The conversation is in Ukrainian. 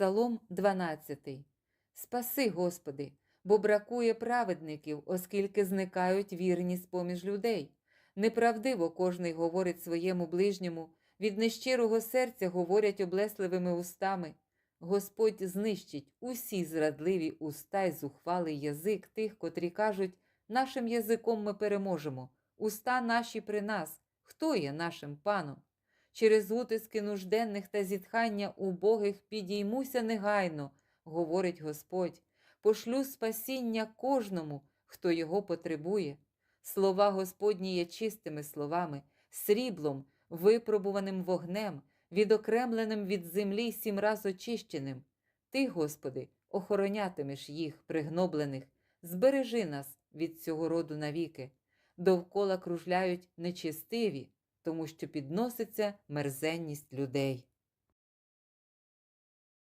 Псалом 12. Спаси, Господи, бо бракує праведників, оскільки зникають вірні з поміж людей. Неправдиво кожний говорить своєму ближньому, від нещирого серця говорять облесливими устами. Господь знищить усі зрадливі уста й зухвалий язик тих, котрі кажуть, нашим язиком ми переможемо, уста наші при нас, хто є нашим паном? Через утиски нужденних та зітхання убогих підіймуся негайно, говорить Господь, пошлю спасіння кожному, хто його потребує. Слова Господні є чистими словами, сріблом, випробуваним вогнем, відокремленим від землі сім раз очищеним. Ти, Господи, охоронятимеш їх, пригноблених, збережи нас від цього роду навіки. Довкола кружляють нечистиві, тому що підноситься мерзенність людей.